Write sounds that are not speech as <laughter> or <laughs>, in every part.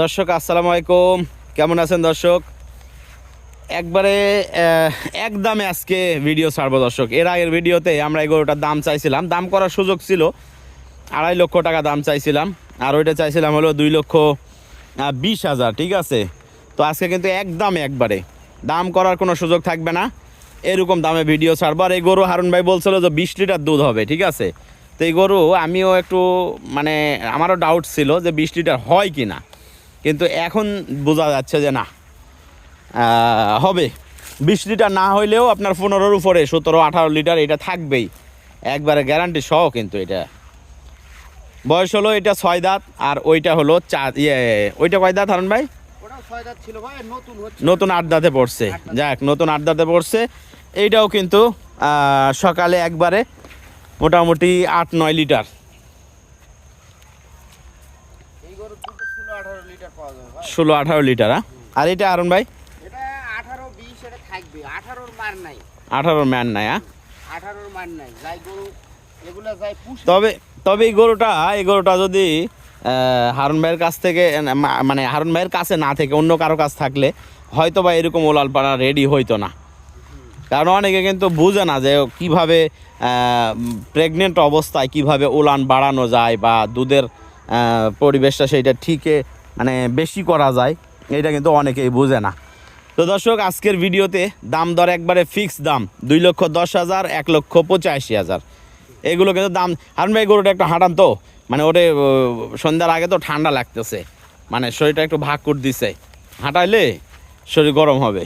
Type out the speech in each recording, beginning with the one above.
দর্শক, আসসালামু আলাইকুম। কেমন আছেন দর্শক? একবারে এক দামে আজকে ভিডিও ছাড়বো দর্শক। এর আগের ভিডিওতে আমরা এই গরুটার দাম চাইছিলাম। দাম করার সুযোগ ছিল, আড়াই লক্ষ টাকা দাম চাইছিলাম। আর ওইটা চাইছিলাম হলো দুই লক্ষ বিশ হাজার, ঠিক আছে? তো আজকে কিন্তু এক দামে একবারে। দাম করার কোনো সুযোগ থাকবে না। এরকম দামে ভিডিও ছাড়বো। আর এই গরু হারুন ভাই বলছিল যে বিশ লিটার দুধ হবে, ঠিক আছে? তো এই গরু আমিও একটু মানে আমারও ডাউট ছিল যে বিশ লিটার হয় কি না কিন্তু এখন বোঝা যাচ্ছে যে না। হবে। বিশ লিটার না হইলেও আপনার পনেরোর উপরে সতেরো আঠারো লিটার এটা থাকবেই। একবারে গ্যারান্টি সহ কিন্তু এটা। বয়স হলো এটা ছয় দাঁত আর ওইটা হলো চা ইয়ে ওইটা কয় দাঁত হারুন ভাই? ছয় দাঁত ছিল নতুন হচ্ছে। নতুন আট দাঁতে পড়ছে। যাক নতুন আট দাঁতে পড়ছে। এইটাও কিন্তু সকালে একবারে মোটামুটি আট নয় লিটার এই গরুর দুধে ষোলো আঠারো লিটার পাওয়া যাবে ভাই ষোলো আঠারো লিটার? আর এটা আরুন ভাই? আঠারোর ম্যান নাই। হ্যাঁ তবে তবে এই গরুটা এই গরুটা যদি হারুন ভাইয়ের কাছ থেকে মানে হারুন ভাইয়ের কাছে না থেকে অন্য কারও কাছ থাকলে হয়তো বা এরকম ওলাল পাড়া রেডি হইতো না। কারণ অনেকে কিন্তু বুঝে না যে কীভাবে প্রেগনেন্ট অবস্থায় কীভাবে উলান বাড়ানো যায় বা দুধের পরিবেশটা সেইটা ঠিকে মানে বেশি করা যায়, এটা কিন্তু অনেকেই বোঝে না। তো দর্শক, আজকের ভিডিওতে দাম দর একবারে ফিক্স দাম, দুই লক্ষ দশ হাজার, এক লক্ষ পঁচাশি হাজার। এগুলো কিন্তু দাম হারুন ভাই গরুটা একটু হাঁটান তো মানে ওরে সন্ধ্যার আগে তো ঠান্ডা লাগতেছে মানে শরীরটা একটু ভাগ করে দিছে। হাঁটাইলে শরীর গরম হবে।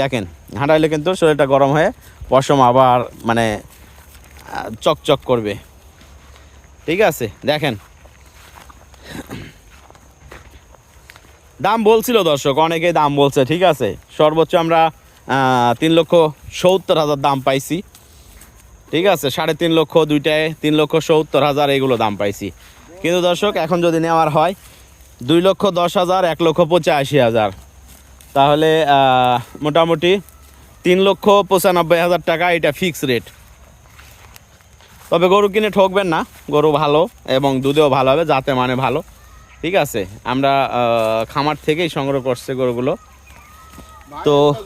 দেখেন, হাঁটাইলে কিন্তু শরীরটা গরম হয়ে পশম আবার মানে চকচক করবে। ঠিক আছে, দেখেন। দাম বলছিল দর্শক, অনেকেই দাম বলছে, ঠিক আছে? সর্বোচ্চ আমরা তিন লক্ষ সত্তর হাজার দাম পাইছি। ঠিক আছে, সাড়ে তিন লক্ষ, দুইটায় তিন লক্ষ সত্তর হাজার এগুলো দাম পাইছি। কিন্তু দর্শক, এখন যদি নেওয়ার হয়, দুই লক্ষ দশ হাজার, এক লক্ষ পঁচাশি হাজার। তাহলে মোটামুটি তিন লক্ষ পঁচানব্বই হাজার টাকা এটা ফিক্স রেট তবে গরু কিনে ঠকবেন না, গরু ভালো এবং দুধেও ভালো হবে যাতে মানে ভালো। ঠিক আছে, আমরা খামার থেকেই সংগ্রহ করছে গরুগুলো। তো- জাত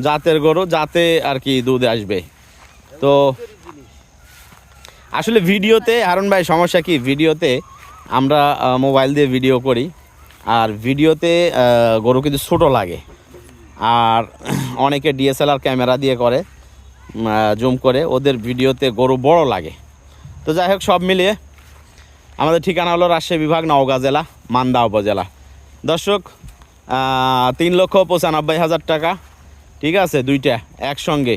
জাতের গরু, যাতে আর কি দুধ আসবে। তো আসলে ভিডিওতে, হারুন ভাই, সমস্যা কি? ভিডিওতে আমরা মোবাইল দিয়ে ভিডিও করি। আর ভিডিওতে গরু কিন্তু ছোটো লাগে। আর অনেকে ডিএসএলআর ক্যামেরা দিয়ে করে জুম করে, ওদের ভিডিওতে গরু বড় লাগে। তো যাই হোক, সব মিলিয়ে আমাদের ঠিকানা হলো রাজশাহী বিভাগ নওগাঁ জেলা মান্দা উপজেলা। দর্শক তিন লক্ষ পঁচানব্বই হাজার টাকা ঠিক আছে দুইটা একসঙ্গে।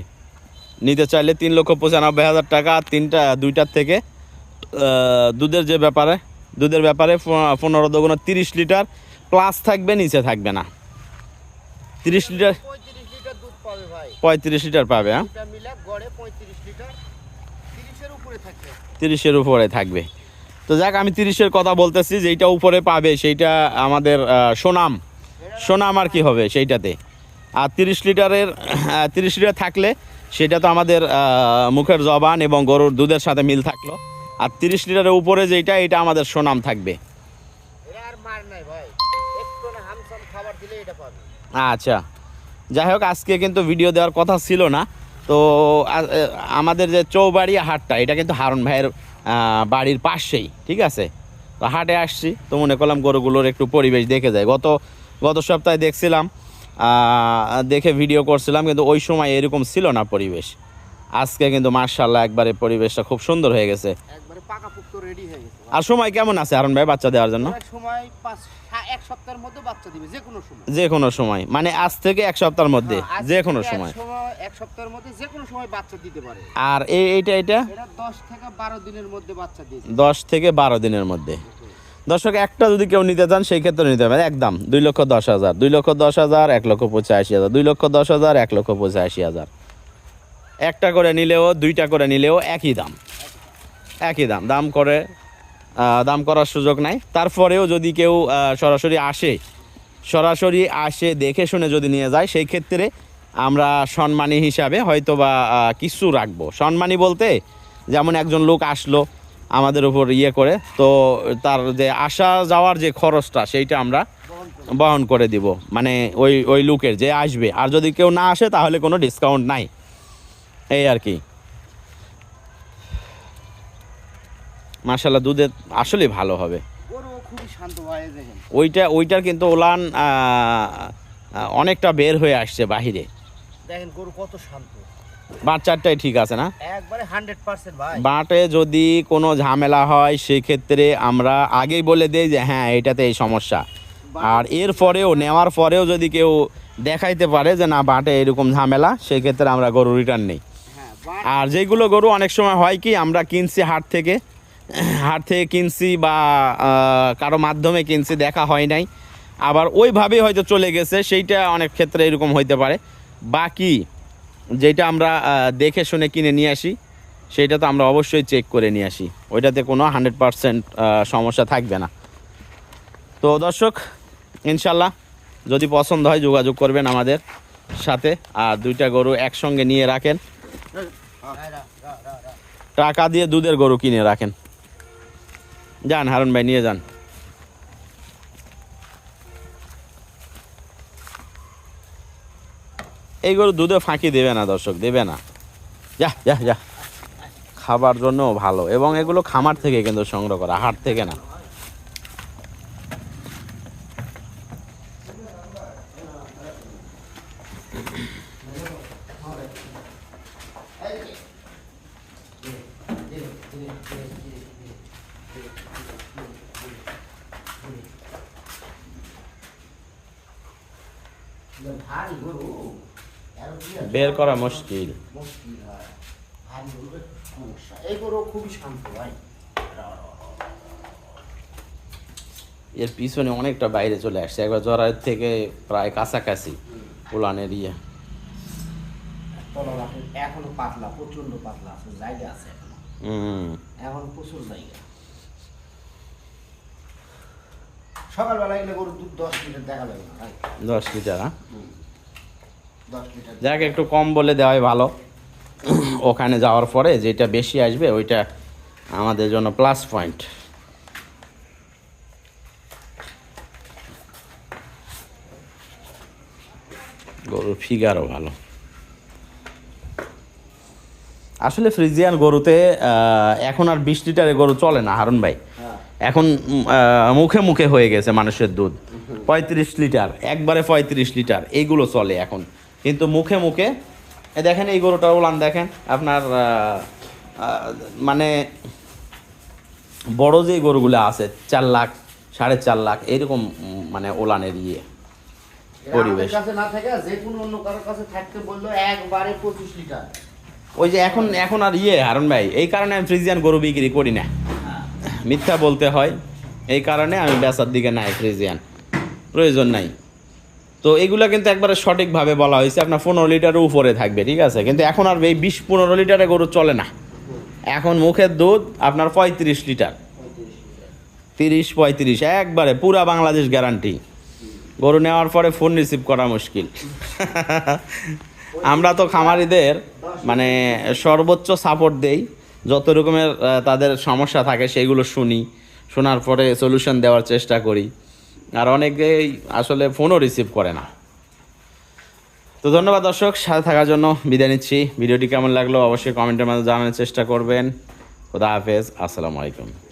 নিতে চাইলে তিন লক্ষ পঁচানব্বই হাজার টাকা তিনটা দুইটার থেকে দুধের যে ব্যাপারে দুধের ব্যাপারে পনেরো দোগুণ তিরিশ লিটার প্লাস থাকবে নিচে থাকবে না। তিরিশ লিটার পঁয়ত্রিশ লিটার পাবে ভাই। পঁয়ত্রিশ লিটার পাবে হ্যাঁ? তিরিশের উপরে থাকবে। তো যাক আমি তিরিশের কথা বলতেছি যেইটা উপরে পাবে সেইটা আমাদের সোনাম। সোনাম আর কি হবে সেইটাতে। আর তিরিশ লিটারের তিরিশ লিটার থাকলে সেটা তো আমাদের মুখের জবান এবং গরুর দুধের সাথে মিল থাকল। আর তিরিশ লিটারের উপরে যেইটা এটা আমাদের সোনাম থাকবে। আচ্ছা। যাই হোক আজকে কিন্তু ভিডিও দেওয়ার কথা ছিল না। তো আমাদের যে চৌবাড়ি হাটটা এটা কিন্তু হারুন ভাইয়ের বাড়ির পাশেই, ঠিক আছে? তো হাটে আসছি, তো মনে করলাম গরুগুলোর একটু পরিবেশ দেখে যায় গত গত সপ্তাহে দেখছিলাম দেখে ভিডিও করছিলাম, কিন্তু ওই সময় এরকম ছিল না পরিবেশ। আজকে কিন্তু মার্শাল্লাহ একবারে পরিবেশটা খুব সুন্দর হয়ে গেছে। একবারে রেডি হয়ে গেছে। আর সময় কেমন আছে হারুন ভাই বাচ্চা দেওয়ার জন্য? সময় পাঁচ এক সপ্তাহের মধ্যে বাচ্চা দিবে যে কোনো সময়। যে কোনো সময়। মানে আজ থেকে এক সপ্তাহের মধ্যে হ্যাঁ, যে কোনো সময়। এক সপ্তাহের মধ্যে যে কোনো সময় বাচ্চা দিতে পারে। আর এই এইটা এটা এটা দশ থেকে বারো দিনের মধ্যে বাচ্চা দিয়েছে থেকে বারো দিনের মধ্যে। দর্শক একটা যদি কেউ নিতে চান সেই ক্ষেত্রে নিতে পারেন। একদম দুই লক্ষ দশ হাজার। দুই লক্ষ দশ হাজার এক লক্ষ পঁচাশি হাজার। দুই লক্ষ দশ হাজার এক লক্ষ পঁচাশি হাজার। একটা করে নিলেও দুইটা করে নিলেও একই দাম। একই দাম দাম করে দাম করার সুযোগ নাই। তারপরেও যদি কেউ সরাসরি আসে সরাসরি আসে দেখে শুনে যদি নিয়ে যায়, সেই ক্ষেত্রে আমরা সম্মানী হিসাবে হয়তো বা কিছু রাখব। সম্মানী বলতে যেমন একজন লোক আসলো আমাদের উপর ইয়ে করে, তো তার যে আসা যাওয়ার যে খরচটা, সেইটা আমরা বহন করে দিব। মানে ওই ওই লুকের যে আসবে। আর যদি কেউ না আসে, তাহলে কোনো ডিসকাউন্ট নাই। এই আর কি। মার্শাল্লাহ দুধে আসলে ভালো হবে। ওইটা ওইটার কিন্তু ওলান অনেকটা বের হয়ে আসছে বাহিরে। দেখেন গরু কত শান্ত। বাচ্চারটাই ঠিক আছে না? একবারে হান্ড্রেড পার্সেন্ট ভাই। বাটে যদি কোনো ঝামেলা হয় সেক্ষেত্রে আমরা আগেই বলে দিই যে হ্যাঁ এটাতে এই সমস্যা। আর এর পরেও নেওয়ার পরেও যদি কেউ দেখাইতে পারে যে না বাটে এরকম ঝামেলা সেক্ষেত্রে আমরা গরু রিটার্ন নেই। হ্যাঁ আর যেগুলো গরু অনেক সময় হয় কি আমরা কিনছি হাট থেকে হাট থেকে কিনছি বা কারও মাধ্যমে কিনছি, দেখা হয় নাই। আবার ওইভাবেই হয়তো চলে গেছে, সেইটা অনেক ক্ষেত্রে এরকম হইতে পারে। বাকি যেটা আমরা দেখে শুনে কিনে নিয়ে আসি সেটা তো আমরা অবশ্যই চেক করে নিয়ে আসি। ওইটাতে কোনো হান্ড্রেড পারসেন্ট সমস্যা থাকবে না। তো দর্শক, ইনশাল্লাহ যদি পছন্দ হয় যোগাযোগ করবেন আমাদের সাথে, আর দুইটা গরু একসঙ্গে নিয়ে রাখেন। টাকা দিয়ে দুধের গরু কিনে রাখেন। যান, হারুন ভাই, নিয়ে যান। এই গরু দুধে ফাঁকি দেবে না, দর্শক, দেবে না। যা যা যা। খাবার জন্য ভালো এবং এগুলো খামার থেকে কিন্তু সংগ্রহ করা, হাট থেকে না। বের করা মুশকিল। মুশকিল হয় ভারী গরুর সমস্যা এই গরু খুবই শান্ত ভাই এর পিছনে অনেকটা বাইরে চলে আসছে। একবার জরায়ের থেকে প্রায় কাছাকাছি উলানের ইয়ে। এখনও পাতলা প্রচণ্ড পাতলা আছে জায়গা আছে এখন প্রচুর জায়গা। সকালবেলা দুধ দশ লিটার দেখা যাবে দশ লিটার হ্যাঁ? দশ লিটার যাক একটু কম বলে দেওয়াই ভালো। ওখানে যাওয়ার পরে যেটা বেশি আসবে ওইটা আমাদের জন্য প্লাস পয়েন্ট গরুর ফিগারও ভালো। আসলে ফ্রিজিয়ান গরুতে এখন আর বিশ লিটারের গরু চলে না হারুন ভাই? এখন মুখে মুখে হয়ে গেছে মানুষের দুধ। পঁয়ত্রিশ লিটার একবারে পঁয়ত্রিশ লিটার এইগুলো চলে এখন। কিন্তু মুখে মুখে দেখেন এই গরুটা ওলান দেখেন আপনার মানে বড় যে গরুগুলো আছে চার লাখ সাড়ে চার লাখ এরকম মানে ওলানের ইয়ে পরিবেশ। না থাকে যে কোনো অন্য কারোর কাছে থাকতে বলল একবারে পঁচিশ লিটার। ওই যে এখন এখন আর ইয়ে হারুন ভাই এই কারণে আমি ফ্রিজিয়ান গরু বিক্রি করি না। মিথ্যা বলতে হয়। এই কারণে আমি বেচার দিকে নাই ফ্রিজিয়ান প্রয়োজন নাই। তো এগুলো কিন্তু একবারে সঠিকভাবে বলা হয়েছে। আপনার পনেরো লিটারের উপরে থাকবে, ঠিক আছে? কিন্তু এখন আর এই বিশ পনেরো লিটারে গরু চলে না। এখন মুখের দুধ আপনার পঁয়ত্রিশ লিটার। তিরিশ, পঁয়ত্রিশ, একবারে পুরা বাংলাদেশ গ্যারান্টি গরু নেওয়ার পরে ফোন রিসিভ করা মুশকিল। <laughs> আমরা তো খামারিদের মানে সর্বোচ্চ সাপোর্ট দেই। যত রকমের তাদের সমস্যা থাকে সেগুলো শুনি। শোনার পরে সলিউশন দেওয়ার চেষ্টা করি। আর অনেকেই আসলে ফোনও রিসিভ করে না। তো ধন্যবাদ দর্শক, সাথে থাকার জন্য বিদায় নিচ্ছি। ভিডিওটি কেমন লাগল অবশ্যই কমেন্টের মাধ্যমে জানানোর চেষ্টা করবেন। খুদা হাফেজ, আসসালামু আলাইকুম।